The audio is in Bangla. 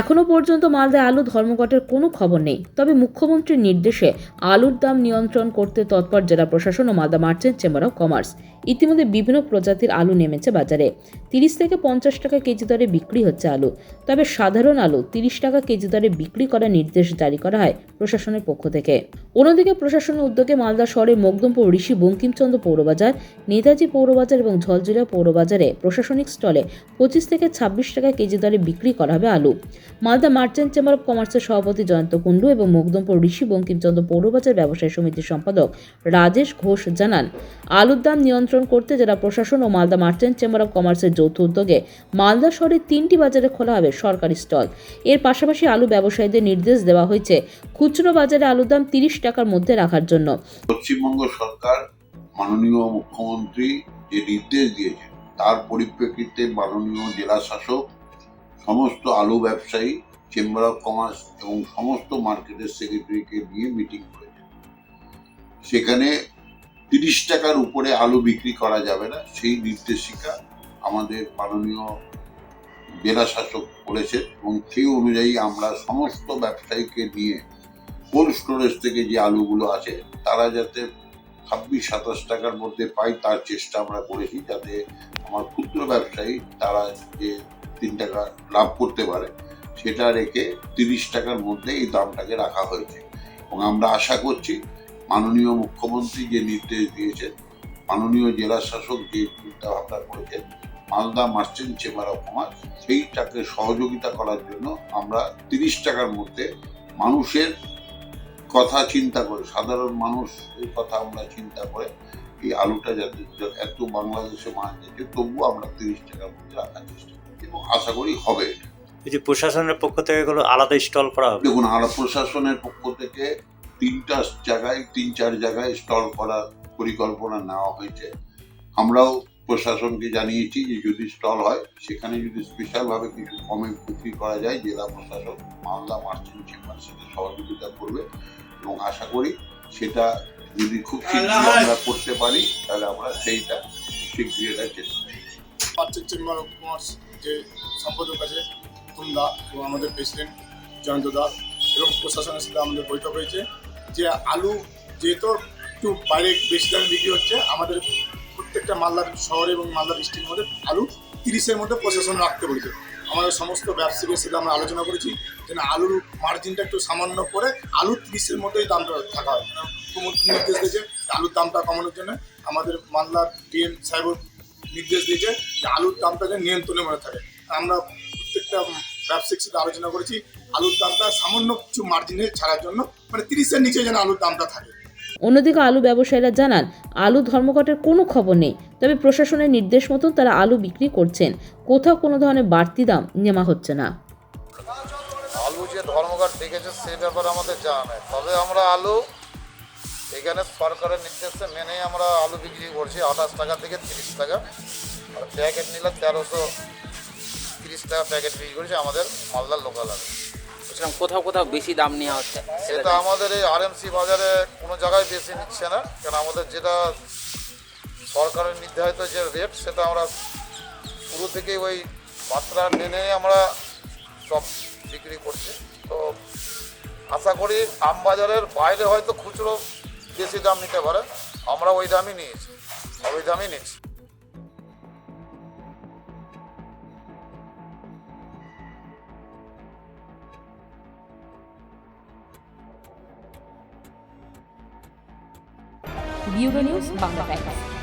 এখনও পর্যন্ত মালদায় আলু ধর্মঘটের কোনো খবর নেই। তবে মুখ্যমন্ত্রীর নির্দেশে আলুর দাম নিয়ন্ত্রণ করতে তৎপর জেলা প্রশাসন ও Malda merchant chamber of commerce. ইতিমধ্যে বিভিন্ন প্রজাতির আলু নেমেছে বাজারে। তিরিশ থেকে পঞ্চাশ টাকা কেজি দরে বিক্রি হচ্ছে আলু। তবে সাধারণ আলু তিরিশ টাকা কেজি দরে বিক্রি করার নির্দেশ জারি করা হয় প্রশাসনের পক্ষ থেকে। অন্যদিকে প্রশাসনের উদ্যোগে মালদা শহরের মকদমপুর, ঋষি বঙ্কিমচন্দ্র পৌরবাজার, নেতাজি পৌরবাজার এবং ঝলঝুলিয়া পৌরবাজারে প্রশাসনিক স্টলে পঁচিশ থেকে ছাব্বিশ টাকা কেজি দরে বিক্রি করা হবে আলু। মালদা মার্চেন্ট চেম্বার অফ কমার্সের সভাপতি জয়ন্ত কুণ্ডু এবং মকদমপুর, ঋষি বঙ্কিমচন্দ্র পৌরবাজার ব্যবসায়ী সমিতির সম্পাদক রাজেশ ঘোষ জানান, আলুর দাম নিয়ন্ত্রণ করতে জেলা প্রশাসন ও মালদা মার্চেন্ট চেম্বার অফ কমার্সের যৌথ উদ্যোগে মালদা শহরের তিনটি বাজারে খোলা হবে সরকারি স্টল। এর পাশাপাশি আলু ব্যবসায়ীদের নির্দেশ দেওয়া হয়েছে, খুচরো বাজারে আলুর দাম তিরিশ টাকার মধ্যে রাখার জন্য। পশ্চিমবঙ্গ সরকার, মাননীয় মুখ্যমন্ত্রী যে নির্দেশ দিয়েছেন, তার পরিপ্রেক্ষিতে মাননীয় জেলা শাসক, সমস্ত আলু ব্যবসায়ী চেম্বার অফ কমার্স এবং সমস্ত মার্কেটের সেক্রেটারিকে নিয়ে মিটিং করেছেন। সেখানে তিরিশ টাকার উপরে আলু বিক্রি করা যাবে না, সেই নির্দেশিকা আমাদের মাননীয় জেলা শাসক বলেছেন এবং সেই অনুযায়ী আমরা সমস্ত ব্যবসায়ীকে নিয়ে কোল্ড স্টোরেজ থেকে যে আলুগুলো আছে, তারা যাতে ছাব্বিশ, সাতাশ টাকার মধ্যে পাই তার চেষ্টা আমরা করেছি যাতে আমার ক্ষুদ্র ব্যবসায়ী তারা যে তিন টাকা লাভ করতে পারে, সেটা রেখে তিরিশ টাকার মধ্যে এই দামটাকে রাখা হয়েছে। এবং আমরা আশা করছি মাননীয় মুখ্যমন্ত্রী যে নির্দেশ দিয়েছেন, মাননীয় জেলা শাসক যে চিন্তা ভাবনা করেছেন, Malda merchant chamber of commerce, সেইটাকে সহযোগিতা করার জন্য আমরা তিরিশ টাকার মধ্যে মানুষের কথা চিন্তা করে সাধারণ মানুষ এই কথা আমরা চিন্তা করে এই আলুটা যাতে এত বাংলাদেশে মাছ যাচ্ছে তবুও আমরা তিরিশ টাকার মধ্যে রাখার চেষ্টা করছি এবং আশা করি হবে এটা। এই যে প্রশাসনের পক্ষ থেকে এগুলো আলাদা স্টল করা হবে? দেখুন আর প্রশাসনের পক্ষ থেকে তিনটা জায়গায় তিন চার জায়গায় স্টল করার পরিকল্পনা নেওয়া হয়েছে। আমরাও প্রশাসনকে জানিয়েছি যে যদি স্টল হয় সেখানে যদি স্পেশালভাবে কিছু কমে বিক্রি করা যায় জেলা প্রশাসন মালদা মার্চেন্ট চেম্বার সেটা সহযোগিতা করবে এবং আশা করি সেটা যদি খুব শীঘ্রই আমরা করতে পারি তাহলে আমরা সেইটা শীঘ্রই এটা চেষ্টা। মার্চেন্ট চেম্বার অফ কমার্স যে সম্পাদক আছে তুমদা এবং আমাদের প্রেসিডেন্ট জয়ন্ত দাস এবং প্রশাসনের সাথে আমাদের বৈঠক হয়েছে যে আলু যেহেতু একটু বাইরে বেশি দামে বিক্রি হচ্ছে আমাদের প্রত্যেকটা মালদার শহরে এবং মালদা ডিস্ট্রিক্টের মধ্যে আলু তিরিশের মধ্যে প্রশাসন রাখতে বলেছে। আমাদের সমস্ত ব্যবসায়ীদের সাথে আমরা আলোচনা করেছি, যেন আলুর মার্জিনটা একটু সামান্য করে আলু তিরিশের মধ্যেই দামটা থাকা হয়। মুখ্যমন্ত্রী নির্দেশ দিয়েছে আলুর দামটা কমানোর জন্য আমাদের মালদার ডিএম সাহেব নির্দেশ দিয়েছে যে আলুর দামটা যেন নিয়ন্ত্রণে মনে থাকে। আমরা প্রত্যেকটা ব্যবসায়িক সাথে আলোচনা করেছি, আলুর দামটা সামান্য কিছু মার্জিনে ছাড়ার জন্য মানে তিরিশের নিচে যেন আলুর দামটা থাকে। অন্যদিকে আলু ব্যবসায়ীরা জানান, আলু ধর্মঘটের কোনো খবর নেই, তবে প্রশাসনের নির্দেশ মতন তারা আলু বিক্রি করছেন। কোথাও কোনো ধরনের বাড়তি দাম নেওয়া হচ্ছে না। আলু যে ধর্মঘট ডেকেছে সে ব্যাপারে আমাদের জানা নেই। তবে আমরা আলু এখানে সরকারের নির্দেশে মেনে আমরা আলু বিক্রি করছি, আঠাশ টাকা থেকে তিরিশ টাকা। আর প্যাকেট নিলে তেরোশো তিরিশ টাকা প্যাকেট বিক্রি করছি আমাদের মালদার লোকাল আলু। বলছিলাম কোথাও কোথাও বেশি দাম নেওয়া হচ্ছে। সেটা আমাদের এই আরএমসি বাজারে কোনো জায়গায় বেশি নিচ্ছে না কারণ আমাদের যেটা সরকারের নির্ধারিত যে রেট সেটা আমরা শুরু থেকে ওই মাত্রা মেনে আমরা সব বিক্রি করছি। তো আশা করি আম বাজারের বাইরে হয়তো খুচরো বেশি দাম নিতে পারে আমরা ওই দামই নিয়েছি ওই দামই নিচ্ছি বিউরো নিউজ বাংলা টাইমস